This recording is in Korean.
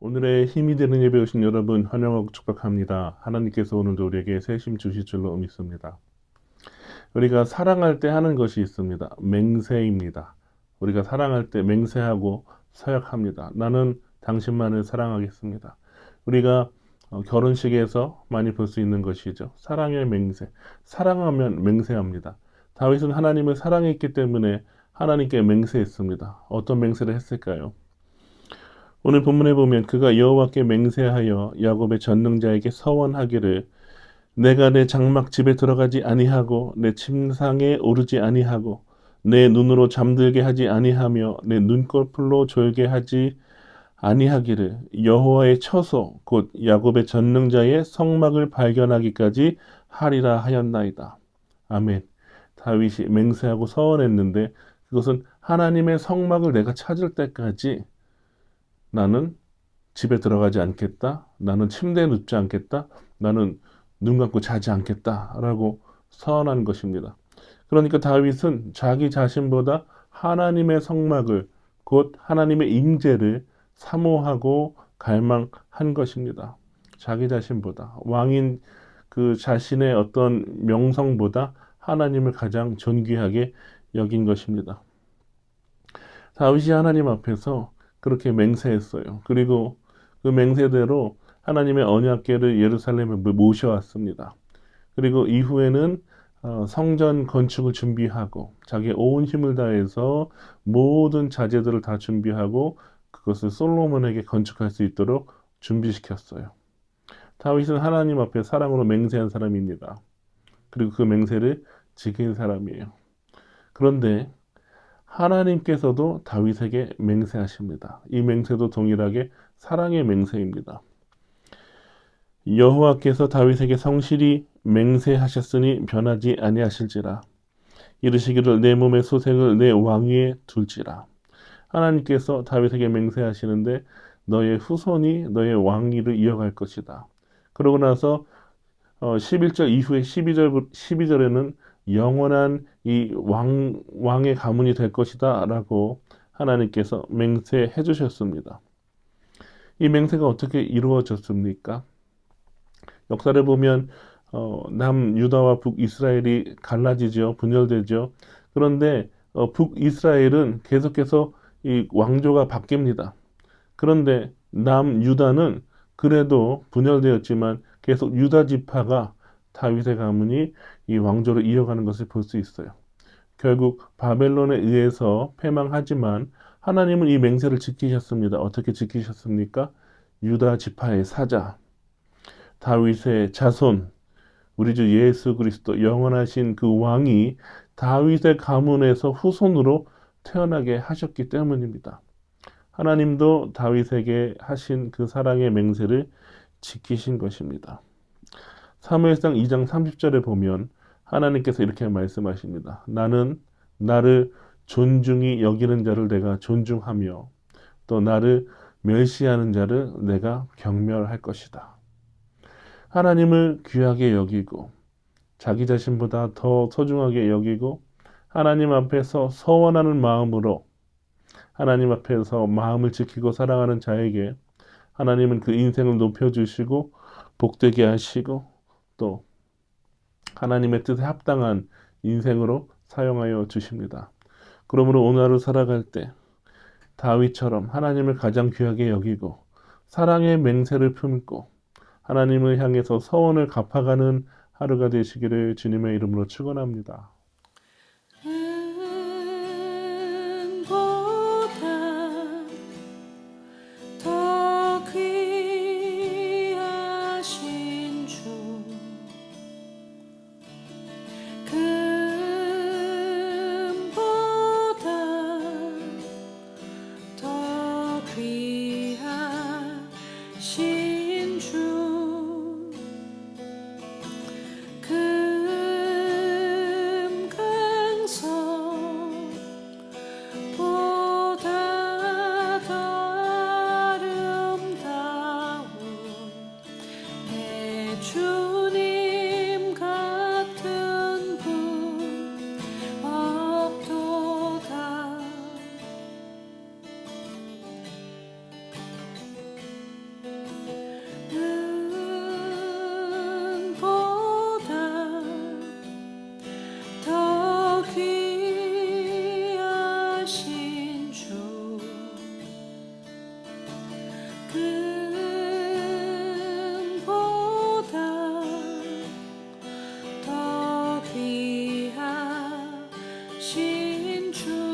오늘의 힘이 되는 예배 오신 여러분 환영하고 축복합니다. 하나님께서 오늘도 우리에게 새심 주실 줄로 믿습니다. 우리가 사랑할 때 하는 것이 있습니다. 맹세입니다. 우리가 사랑할 때 맹세하고 서약합니다. 나는 당신만을 사랑하겠습니다. 우리가 어, 결혼식에서 많이 볼 수 있는 것이죠. 사랑의 맹세. 사랑하면 맹세합니다. 다윗은 하나님을 사랑했기 때문에 하나님께 맹세했습니다. 어떤 맹세를 했을까요? 오늘 본문에 보면 그가 여호와께 맹세하여 야곱의 전능자에게 서원하기를 내가 내 장막 집에 들어가지 아니하고 내 침상에 오르지 아니하고 내 눈으로 잠들게 하지 아니하며 내 눈꺼풀로 졸게 하지 아니하기를 여호와의 처소 곧 야곱의 전능자의 성막을 발견하기까지 하리라 하였나이다. 아멘. 다윗이 맹세하고 서원했는데 그것은 하나님의 성막을 내가 찾을 때까지 나는 집에 들어가지 않겠다. 나는 침대에 눕지 않겠다. 나는 눈 감고 자지 않겠다라고 서원한 것입니다. 그러니까 다윗은 자기 자신보다 하나님의 성막을 곧 하나님의 임재를 사모하고 갈망한 것입니다. 자기 자신보다 왕인 그 자신의 어떤 명성보다 하나님을 가장 존귀하게 여긴 것입니다. 다윗이 하나님 앞에서 그렇게 맹세했어요. 그리고 그 맹세대로 하나님의 언약궤를 예루살렘에 모셔왔습니다. 그리고 이후에는 어, 성전 건축을 준비하고 자기의 온 힘을 다해서 모든 자재들을 다 준비하고 그것을 솔로몬에게 건축할 수 있도록 준비시켰어요. 다윗은 하나님 앞에 사랑으로 맹세한 사람입니다. 그리고 그 맹세를 지킨 사람이에요. 그런데 하나님께서도 다윗에게 맹세하십니다. 이 맹세도 동일하게 사랑의 맹세입니다. 여호와께서 다윗에게 성실히 맹세하셨으니 변하지 아니하실지라 이르시기를 내 몸의 소생을 내 왕위에 둘지라 하나님께서 다윗에게 맹세하시는데 너의 후손이 너의 왕위를 이어갈 것이다. 그러고 나서 11절 어, 이후에 12절 12절에는 영원한 이 왕, 왕의 가문이 될 것이다 라고 하나님께서 맹세해 주셨습니다. 이 맹세가 어떻게 이루어졌습니까? 역사를 보면 어, 남 유다와 북 이스라엘이 갈라지죠. 분열되죠. 그런데 어, 북 이스라엘은 계속해서 이 왕조가 바뀝니다. 그런데 남 유다는 그래도 분열되었지만 계속 유다 지파가 다윗의 가문이 이 왕조를 이어가는 것을 볼 수 있어요. 결국 바벨론에 의해서 패망하지만 하나님은 이 맹세를 지키셨습니다. 어떻게 지키셨습니까? 유다 지파의 사자, 다윗의 자손, 우리 주 예수 그리스도 영원하신 그 왕이 다윗의 가문에서 후손으로 태어나게 하셨기 때문입니다. 하나님도 다윗에게 하신 그 사랑의 맹세를 지키신 것입니다. 사무엘상 2장 30절에 보면 하나님께서 이렇게 말씀하십니다. 나는 나를 존중히 여기는 자를 내가 존중하며 또 나를 멸시하는 자를 내가 경멸할 것이다. 하나님을 귀하게 여기고 자기 자신보다 더 소중하게 여기고 하나님 앞에서 서원하는 마음으로 하나님 앞에서 마음을 지키고 사랑하는 자에게 하나님은 그 인생을 높여주시고 복되게 하시고 또 하나님의 뜻에 합당한 인생으로 사용하여 주십니다. 그러므로 오늘 하루 살아갈 때 다윗처럼 하나님을 가장 귀하게 여기고 사랑의 맹세를 품고 하나님을 향해서 서원을 갚아가는 하루가 되시기를 주님의 이름으로 축원합니다. in truth.